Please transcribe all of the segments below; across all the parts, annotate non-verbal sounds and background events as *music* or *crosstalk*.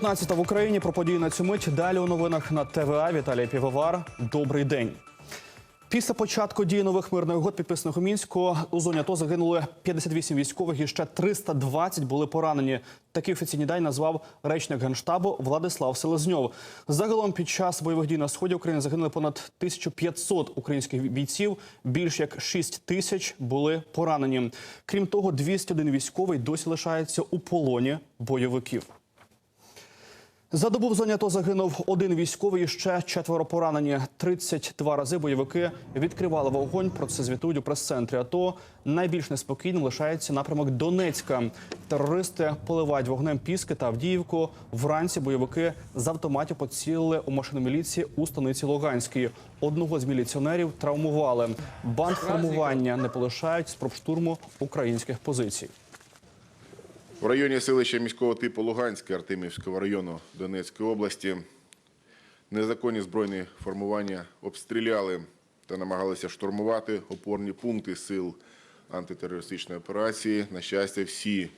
19 в Україні про події на цю мить. Далі у новинах на ТВА Віталій Півовар. Добрий день. Після початку дії нових мирних угод, підписаних у мінську, у зоні АТО загинули 58 військових і ще 320 були поранені. Такі офіційні дані назвав речник генштабу Владислав Селезньов. Загалом під час бойових дій на сході України загинули понад 1500 українських бійців. Більш як 6 тисяч були поранені. Крім того, 201 військовий досі лишається у полоні бойовиків. За добу в зоні АТО загинув один військовий, і ще четверо поранені. 32 рази бойовики відкривали вогонь. Про це звітують у прес-центрі АТО. Найбільш неспокійним лишається напрямок Донецька. Терористи поливають вогнем Піски та Авдіївку. Вранці бойовики з автоматів поцілили у машину міліції у станиці Луганській. Одного з міліціонерів травмували. Бандформування не полишають спроб штурму українських позицій. В районі селища міського типу Луганське Артемівського району Донецької області незаконні збройні формування обстріляли та намагалися штурмувати опорні пункти сил антитерористичної операції. На щастя, всі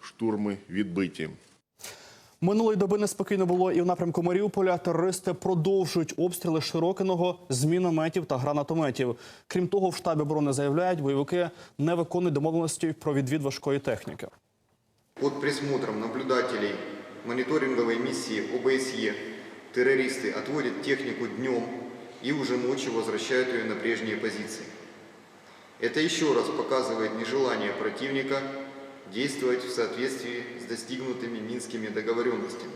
штурми відбиті. Минулої доби неспокійно було і в напрямку Маріуполя. Терористи продовжують обстріли Широкиного з мінометів та гранатометів. Крім того, в штабі оборони заявляють, бойовики не виконують домовленості про відвід важкої техніки. Под присмотром наблюдателей мониторинговой миссии ОБСЕ террористы отводят технику днем и уже ночью возвращают ее на прежние позиции. Это еще раз показывает нежелание противника действовать в соответствии с достигнутыми минскими договоренностями.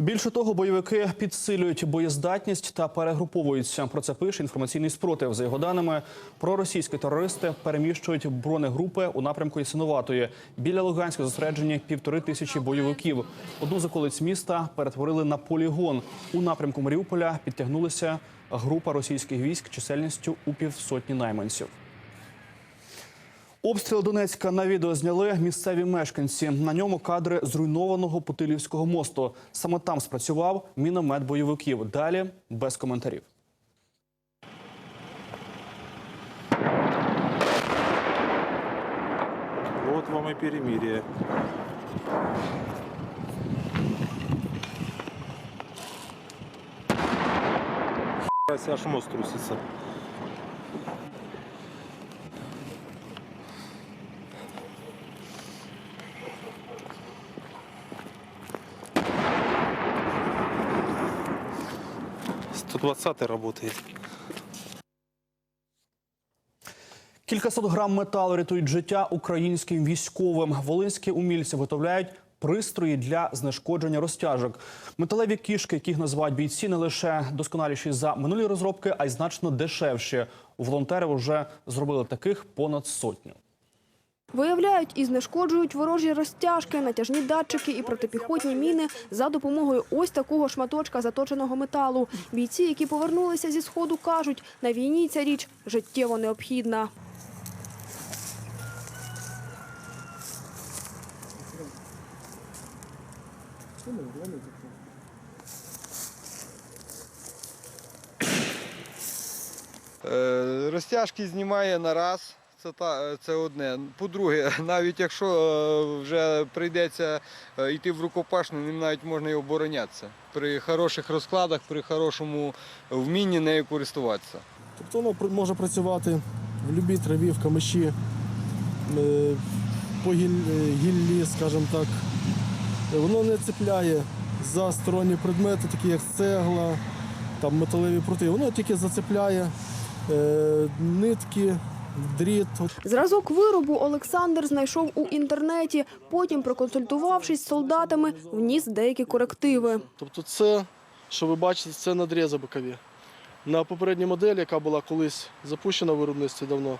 Більше того, бойовики підсилюють боєздатність та перегруповуються. Про це пише інформаційний спротив. За його даними, проросійські терористи переміщують бронегрупи у напрямку Ясиноватої. Біля Луганська зосереджені півтори тисячі бойовиків. Одну з околиць міста перетворили на полігон. У напрямку Маріуполя підтягнулася група російських військ чисельністю у півсотні найманців. Обстріл Донецька на відео зняли місцеві мешканці. На ньому кадри зруйнованого Путилівського мосту. Саме там спрацював міномет бойовиків. Далі без коментарів. От вам і перемір'я. Аж мост труситься. 120 работает. Кількасот грам металу рятують життя українським військовим. Волинські умільці виготовляють пристрої для знешкодження розтяжок. Металеві кішки, яких називають бійці, не лише досконаліші за минулі розробки, а й значно дешевші. У Волонтери вже зробили таких понад сотню. Виявляють і знешкоджують ворожі розтяжки, натяжні датчики і протипіхотні міни за допомогою ось такого шматочка заточеного металу. Бійці, які повернулися зі сходу, кажуть, на війні ця річ життєво необхідна. Е, Розтяжки знімає на раз. Це, та, це одне. По-друге, *laughs* навіть якщо е, вже прийдеться е, йти в рукопашну, ним навіть можна і оборонятися. При хороших розкладах, при хорошому вмінні нею користуватися. Тобто воно може працювати в будь-якій траві, в камиші, е, по гіллі, скажімо так. Воно не цепляє за сторонні предмети, такі як цегла, там металеві прути. Воно тільки зацепляє нитки, дріт. Зразок виробу Олександр знайшов у інтернеті. Потім, проконсультувавшись з солдатами, вніс деякі корективи. Тобто це, що ви бачите, це надрізи бокові. На попередній моделі, яка була колись запущена в виробництві давно,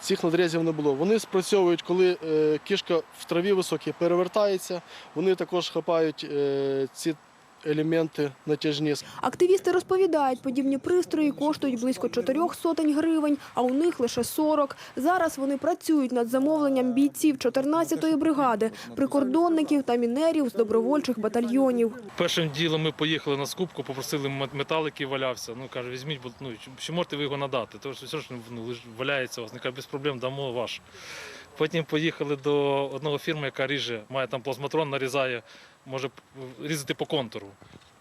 цих надрізів не було. Вони спрацьовують, коли е, кішка в траві високій перевертається, вони також хапають е, ці елементи натяжні. Активісти розповідають, подібні пристрої коштують близько чотирьох сотень гривень, а у них лише 40. Зараз вони працюють над замовленням бійців 14-ї бригади, прикордонників та мінерів з добровольчих батальйонів. Першим ділом ми поїхали на скупку, попросили мет- метал, який валявся. Ну каже, візьміть, бо ну чи можете ви його надати? Тому що все ж ну, валяється у вас. Не каже, без проблем дамо ваш. Потім поїхали до одного фірми, яка ріже, має там плазматрон, нарізає, може різати по контуру.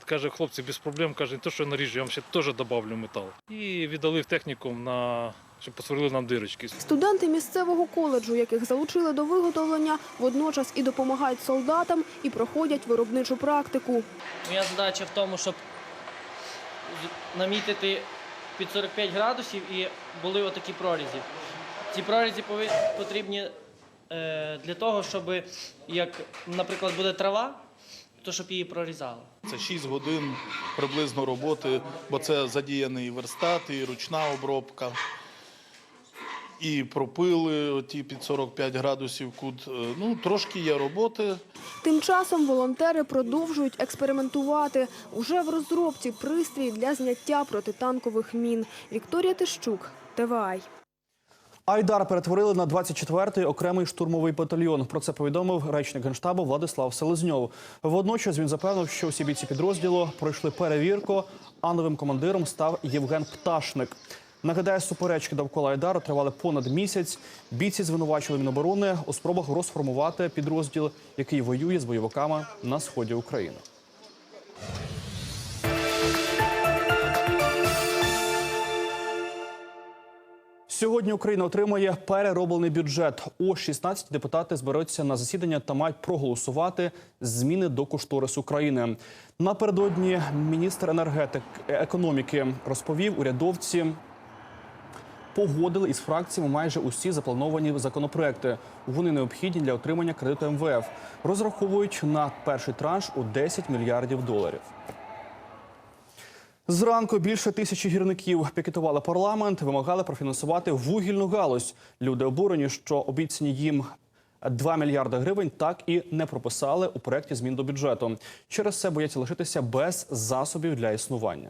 Каже, хлопці, без проблем, каже, не то, що я наріжу, я вам ще теж добавлю метал. І віддали в технікум, на, щоб посверлили нам дирочки. Студенти місцевого коледжу, яких залучили до виготовлення, водночас і допомагають солдатам, і проходять виробничу практику. Моя задача в тому, щоб намітити під 45 градусів і були отакі прорізі. Ці прорізі пові- потрібні е, для того, щоб як, наприклад, буде трава, то щоб її прорізали. Це 6 годин приблизно роботи, бо це задіяний верстат, і ручна обробка. І пропили ті під 45 градусів кут. Е, Ну, трошки є роботи. Тим часом волонтери продовжують експериментувати. Уже в розробці пристрій для зняття протитанкових мін. Вікторія Тищук, ТВАЙ. Айдар перетворили на 24-й окремий штурмовий батальйон. Про це повідомив речник генштабу Владислав Селезньов. Водночас він запевнив, що всі бійці підрозділу пройшли перевірку, а новим командиром став Євген Пташник. Нагадаю, суперечки довкола Айдару тривали понад місяць. Бійці звинувачили Міноборони у спробах розформувати підрозділ, який воює з бойовиками на сході України. Сьогодні Україна отримає перероблений бюджет. О 16 депутати зберуться на засідання та мають проголосувати зміни до кошторису України. Напередодні міністр енергетик економіки розповів урядовці. Погодили із фракціями майже усі заплановані законопроекти. Вони необхідні для отримання кредиту МВФ. Розраховують на перший транш у 10 мільярдів доларів. Зранку більше тисячі гірників пікетували парламент, вимагали профінансувати вугільну галузь. Люди обурені, що обіцяні їм 2 мільярди гривень так і не прописали у проєкті змін до бюджету. Через це бояться лишитися без засобів для існування.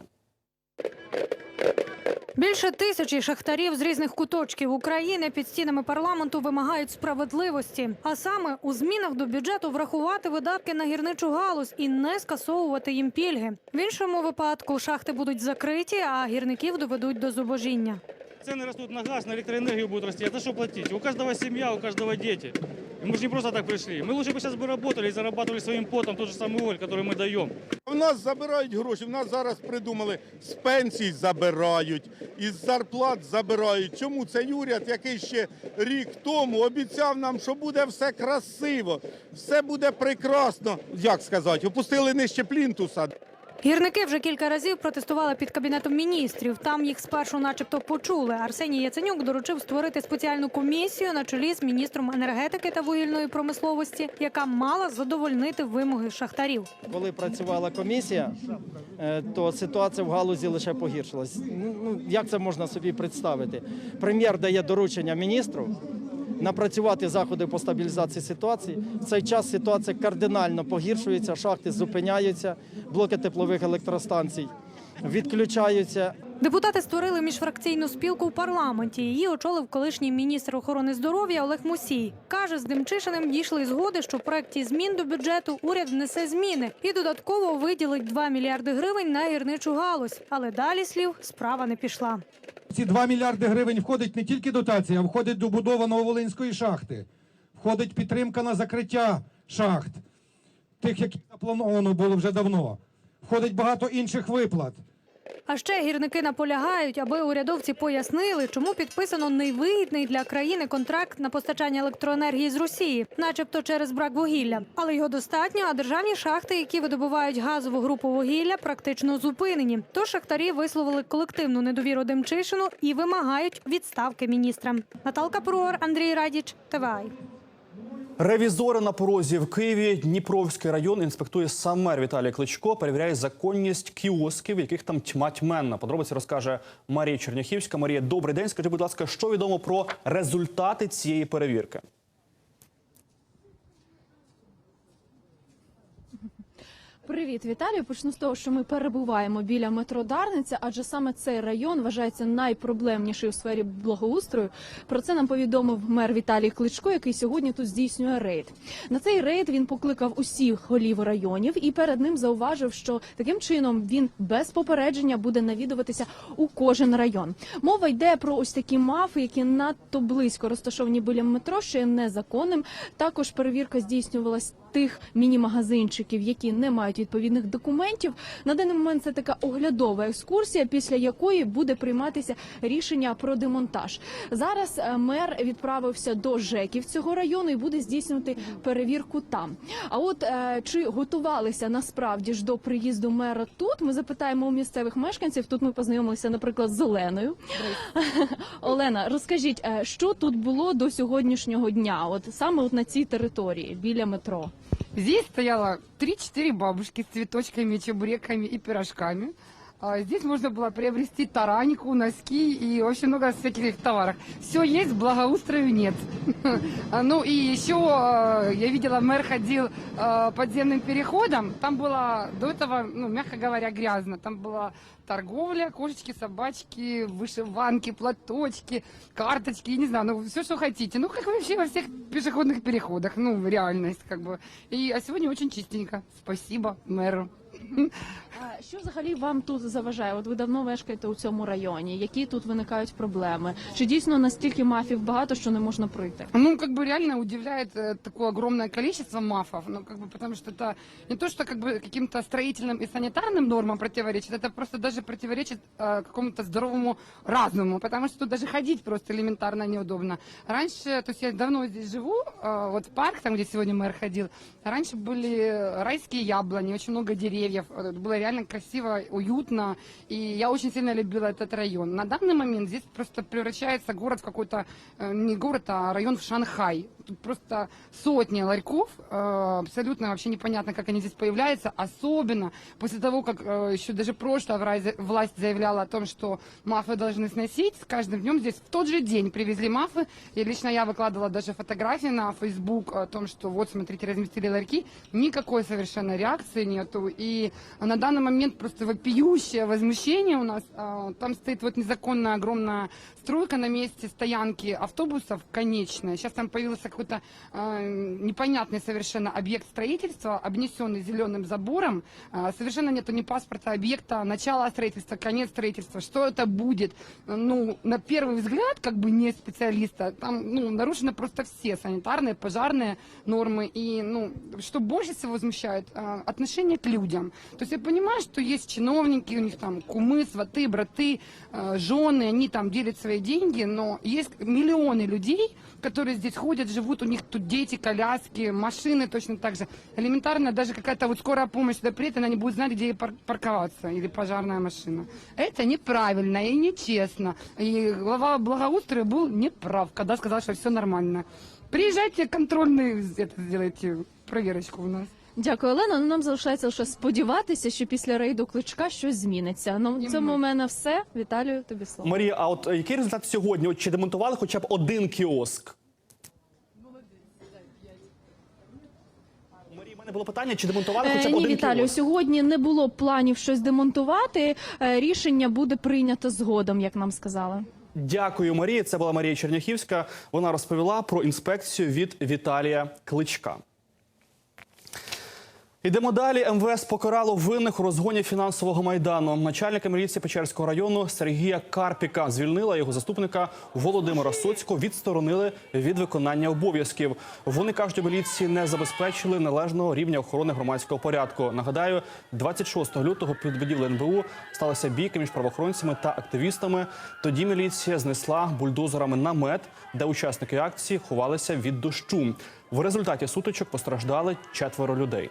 Більше тисячі шахтарів з різних куточків України під стінами парламенту вимагають справедливості, а саме у змінах до бюджету врахувати видатки на гірничу галузь і не скасовувати їм пільги. В іншому випадку шахти будуть закриті, а гірників доведуть до зубожіння. Цены растут на газ, на электроэнергию будут расти. Это что платить? У каждого семья, у каждого дети. И мы же не просто так пришли. Мы лучше бы сейчас бы работали и зарабатывали своим потом тот же самый уголь, который мы даем. В нас забирають гроші. В нас зараз придумали з пенсій забирають, із зарплат забирають. Чому цей уряд, який ще рік тому обіцяв нам, що буде все красиво, все буде прекрасно. Як сказати, опустили нижче плінтуса. Гірники вже кілька разів протестували під кабінетом міністрів. Там їх спершу, начебто, почули. Арсеній Яценюк доручив створити спеціальну комісію на чолі з міністром енергетики та вугільної промисловості, яка мала задовольнити вимоги шахтарів. Коли працювала комісія, е, то ситуація в галузі лише погіршилась. Ну, ну, як це можна собі представити? Прем'єр дає доручення міністру напрацювати заходи по стабілізації ситуації. В цей час ситуація кардинально погіршується, шахти зупиняються, блоки теплових електростанцій відключаються. Депутати створили міжфракційну спілку у парламенті. Її очолив колишній міністр охорони здоров'я Олег Мусій. Каже, з Демчишиним дійшли згоди, що в проекті змін до бюджету уряд внесе зміни і додатково виділить 2 мільярди гривень на гірничу галузь. Але далі слів справа не пішла. Ці 2 мільярди гривень входить не тільки дотація, а входить добудова Нововолинської шахти, входить підтримка на закриття шахт, тих, які заплановано було вже давно. Входить багато інших виплат. А ще гірники наполягають, аби урядовці пояснили, чому підписано невигідний для країни контракт на постачання електроенергії з Росії, начебто через брак вугілля. Але його достатньо, а державні шахти, які видобувають газову групу вугілля, практично зупинені. Тож шахтарі висловили колективну недовіру Демчишину і вимагають відставки міністра. Наталка Пруор, Андрій Радіч, ТВАЙ. Ревізори на порозі в Києві Дніпровський район інспектує сам мер Віталій Кличко. Перевіряє законність кіосків, яких там тьма тьменна. Подробиці розкаже Марія Черняхівська. Марія, добрий день. Скажи, будь ласка, що відомо про результати цієї перевірки? Привіт, Віталію. Почну з того, що ми перебуваємо біля метро Дарниця, адже саме цей район вважається найпроблемніший у сфері благоустрою. Про це нам повідомив мер Віталій Кличко, який сьогодні тут здійснює рейд. На цей рейд він покликав усіх голів районів і перед ним зауважив, що таким чином він без попередження буде навідуватися у кожен район. Мова йде про ось такі мафи, які надто близько розташовані біля метро, що є незаконним. Також перевірка здійснювалась тих міні-магазинчиків, які не мають відповідних документів. На даний момент це така оглядова екскурсія, після якої буде прийматися рішення про демонтаж. Зараз е, мер відправився до ЖЕКів цього району і буде здійснювати перевірку там. А от е, чи готувалися насправді ж до приїзду мера тут? Ми запитаємо у місцевих мешканців. Тут ми познайомилися, наприклад, з Оленою. *laughs* Олена, розкажіть, е, що тут було до сьогоднішнього дня? От саме от на цій території біля метро. Здесь стояло 3-4 бабушки с цветочками, чебуреками и пирожками. А Здесь можно было приобрести тараньку, носки и очень много всяких товаров. Все есть, благоустрою нет. *laughs* А, Ну и еще э, я видела, мэр ходил подземным переходом. Там было до этого, ну, мягко говоря, грязно. Там была торговля, кошечки, собачки, вышиванки, платочки, карточки, я не знаю, ну все, что хотите. Ну, как вообще во всех пешеходных переходах, ну, реальность как бы. И, а сегодня очень чистенько. Спасибо мэру. А що взагалі вам тут заважає? От ви давно мешкаєте у цьому районі. Які тут виникають проблеми? Чи дійсно настільки мафів багато, що не можна пройти? Ну, как бы реально удивляет э, такое огромное количество мафов, ну, как бы, потому что это не то, что как бы каким-то строительным и санитарным нормам противоречит, это просто даже противоречит э, какому-то здоровому разуму, потому что тут даже ходить просто элементарно неудобно. Раньше, то есть я давно здесь живу, э, вот в парк, там, где сегодня мэр ходил, раньше были райские яблони, очень много деревьев, Э, было реально красиво, уютно, и я очень сильно любила этот район. На данный момент здесь просто превращается город в какой-то, э, не город, а район в Шанхай. Тут просто сотни ларьков, э, абсолютно вообще непонятно, как они здесь появляются, особенно после того, как э, еще даже прошлая власть заявляла о том, что мафы должны сносить. С каждым днем здесь в тот же день привезли мафы, и лично я выкладывала даже фотографии на Facebook о том, что вот, смотрите, разместили ларьки, никакой совершенно реакции нету, и на данный момент просто вопиющее возмущение у нас. А, Там стоит вот незаконная огромная стройка на месте стоянки автобусов конечная. Сейчас там появился какой-то э, непонятный совершенно объект строительства, обнесенный зеленым забором. А, совершенно нету ни паспорта объекта, начала строительства, конец строительства. Что это будет? Ну, на первый взгляд, как бы не специалиста, там ну, нарушены просто все санитарные, пожарные нормы. И, ну, что больше всего возмущает, а, отношение к людям. То есть я понимаю, что есть чиновники, у них там кумы, сваты, браты, э, жены, они там делят свои деньги, но есть миллионы людей, которые здесь ходят, живут, у них тут дети, коляски, машины точно так же. Элементарно даже какая-то вот скорая помощь сюда приедет, она не будет знать, где ей пар- парковаться или пожарная машина. Это неправильно и нечестно. И глава благоустройства был неправ, когда сказал, что все нормально. Приезжайте, контрольный это, сделайте проверочку у нас. Дякую, Олена. Ну нам залишається лише сподіватися, що після рейду кличка щось зміниться. Ну в цьому у мене все. Віталію, тобі слово. Марія, а от е, який результат сьогодні? От чи демонтували хоча б один кіоск? Марія, в мене було питання, чи демонтували Е, хоча б Ні, один Віталію, кіоск? сьогодні не було планів щось демонтувати. Е, Рішення буде прийнято згодом, як нам сказали. Дякую, Марія. Це була Марія Черняхівська. Вона розповіла про інспекцію від Віталія Кличка. Ідемо далі. МВС покарало винних у розгоні фінансового майдану. Начальника міліції Печерського району Сергія Карпіка звільнила його заступника Володимира Соцького. Відсторонили від виконання обов'язків. Вони кажуть, у міліції не забезпечили належного рівня охорони громадського порядку. Нагадаю, 26 лютого під будівлею НБУ сталася бійка між правоохоронцями та активістами. Тоді міліція знесла бульдозерами намет, де учасники акції ховалися від дощу. В результаті сутичок постраждали четверо людей.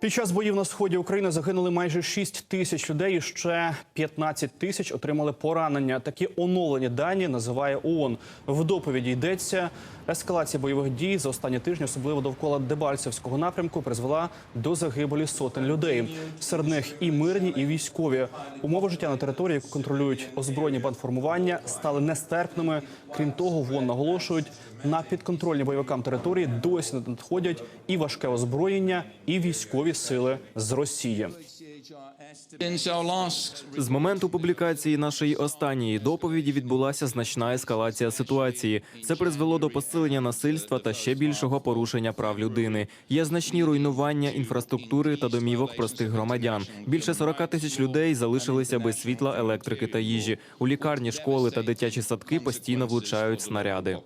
Під час боїв на сході України загинули майже 6 тисяч людей. і Ще 15 тисяч отримали поранення. Такі оновлені дані називає ООН. В доповіді йдеться. Ескалація бойових дій за останні тижні, особливо довкола Дебальцевського напрямку, призвела до загибелі сотень людей. Серед них і мирні, і військові. Умови життя на території, яку контролюють озброєні бандформування, стали нестерпними. Крім того, ВОН наголошують, на підконтрольні бойовикам території досі надходять і важке озброєння, і військові сили з Росії. З моменту публікації нашої останньої доповіді відбулася значна ескалація ситуації. Це призвело до посилення насильства та ще більшого порушення прав людини. Є значні руйнування інфраструктури та домівок простих громадян. Більше 40 тисяч людей залишилися без світла, електрики та їжі. У лікарні, школи та дитячі садки постійно влучають снаряди.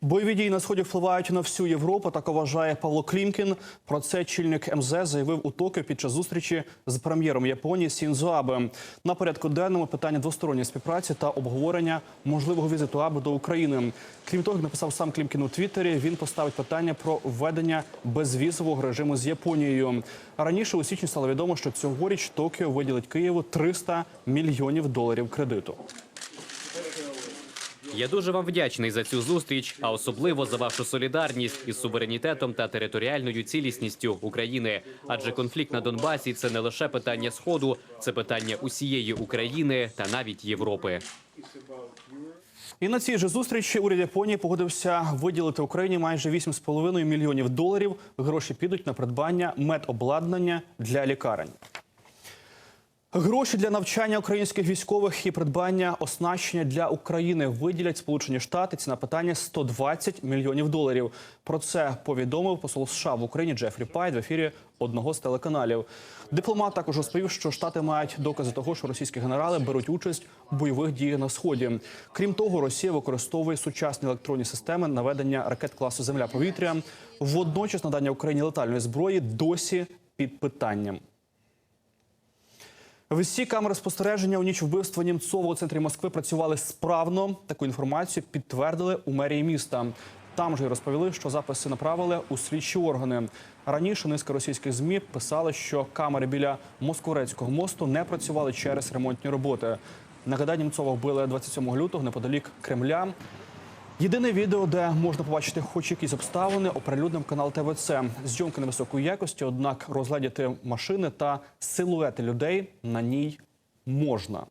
Бойові дії на сході впливають на всю Європу. Так вважає Павло Клімкін. Про це чільник МЗ заявив у Токіо під час зустрічі з прем'єром Японії Сінзо Абе. На порядку денному питання двосторонньої співпраці та обговорення можливого візиту Абе до України. Крім того, як написав сам Клімкін у Твіттері, він поставить питання про введення безвізового режиму з Японією. Раніше у січні стало відомо, що цьогоріч Токіо виділить Києву 300 мільйонів доларів кредиту. Я дуже вам вдячний за цю зустріч, а особливо за вашу солідарність із суверенітетом та територіальною цілісністю України. Адже конфлікт на Донбасі це не лише питання сходу, це питання усієї України та навіть Європи. І на цій же зустрічі уряд Японії погодився виділити Україні майже 8,5 мільйонів доларів. Гроші підуть на придбання медобладнання для лікарень. Гроші для навчання українських військових і придбання оснащення для України виділять Сполучені Штати. Ціна питання 120 мільйонів доларів. Про це повідомив посол США в Україні Джефрі Пайт в ефірі одного з телеканалів. Дипломат також розповів, що штати мають докази того, що російські генерали беруть участь у бойових діях на сході. Крім того, Росія використовує сучасні електронні системи наведення ракет класу Земля-повітря. Водночас надання Україні летальної зброї досі під питанням. Всі камери спостереження у ніч вбивства Німцова у центрі Москви працювали справно. Таку інформацію підтвердили у мерії міста. Там же й розповіли, що записи направили у слідчі органи. Раніше низка російських змі писали, що камери біля Москворецького мосту не працювали через ремонтні роботи. Нагадаю, Німцова вбили 27 лютого неподалік Кремля. Єдине відео, де можна побачити хоч якісь обставини, оприлюднив канал ТВЦ. Зйомки невисокої якості, однак розглядіти машини та силуети людей на ній можна.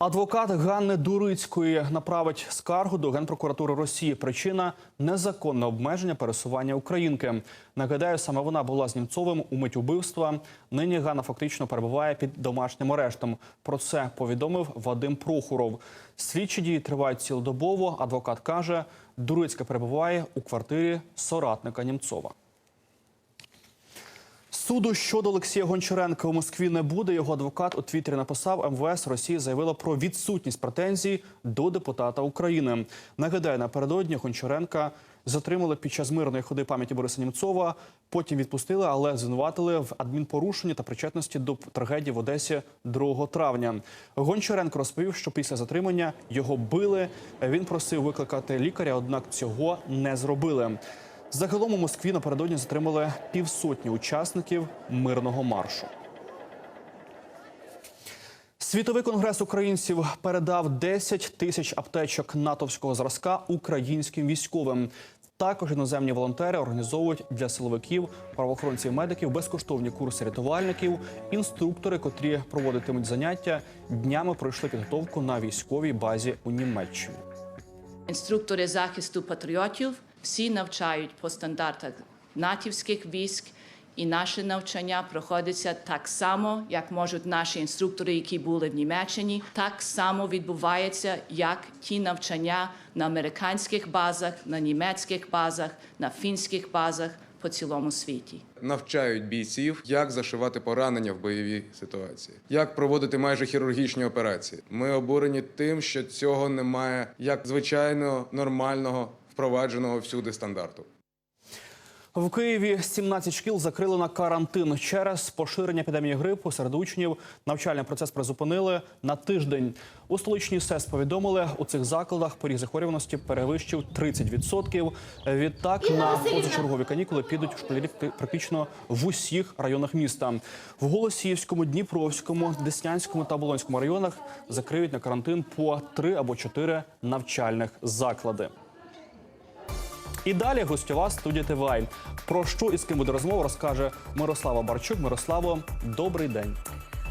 Адвокат Ганни Дурицької направить скаргу до Генпрокуратури Росії. Причина незаконне обмеження пересування українки. Нагадаю, саме вона була з Німцовим у мить убивства. Нині Ганна фактично перебуває під домашнім арештом. Про це повідомив Вадим Прохоров. Слідчі дії тривають цілодобово. Адвокат каже, Дурицька перебуває у квартирі соратника Німцова. Суду щодо Олексія Гончаренка у Москві не буде. Його адвокат у Твіттері написав, МВС Росії заявила про відсутність претензій до депутата України. Нагадаю, напередодні Гончаренка затримали під час мирної ходи пам'яті Бориса Німцова. Потім відпустили, але звинуватили в адмінпорушенні та причетності до трагедії в Одесі 2 травня. Гончаренко розповів, що після затримання його били. Він просив викликати лікаря, однак цього не зробили. Загалом у Москві напередодні затримали півсотні учасників мирного маршу. Світовий конгрес українців передав 10 тисяч аптечок натовського зразка українським військовим. Також іноземні волонтери організовують для силовиків, правоохоронців, медиків безкоштовні курси рятувальників. Інструктори, котрі проводитимуть заняття, днями пройшли підготовку на військовій базі у Німеччині. Інструктори захисту патріотів всі навчають по стандартах натівських військ, і наше навчання проходиться так само, як можуть наші інструктори, які були в Німеччині. Так само відбувається, як ті навчання на американських базах, на німецьких базах, на фінських базах по цілому світі. навчають бійців, як зашивати поранення в бойовій ситуації, як проводити майже хірургічні операції. Ми обурені тим, що цього немає як звичайного нормального впровадженого всюди стандарту. В Києві 17 шкіл закрили на карантин через поширення епідемії грипу серед учнів. Навчальний процес призупинили на тиждень. У столичній СЕС повідомили, у цих закладах поріг захворюваності перевищив 30%. Відтак на позачергові канікули підуть школярі практично в усіх районах міста. В Голосіївському, Дніпровському, Деснянському та Болонському районах закриють на карантин по три або чотири навчальних заклади. І далі гостьова студія ТВА. Про що і з ким буде розмова, розкаже Мирослава Барчук. Мирославо, добрий день.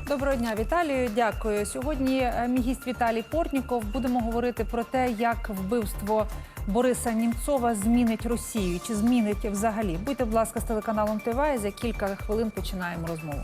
Доброго дня, Віталію. Дякую. Сьогодні е, мій гість Віталій Портніков. Будемо говорити про те, як вбивство Бориса Німцова змінить Росію. Чи змінить взагалі? Будьте, будь ласка, з телеканалом ТВА. За кілька хвилин починаємо розмову.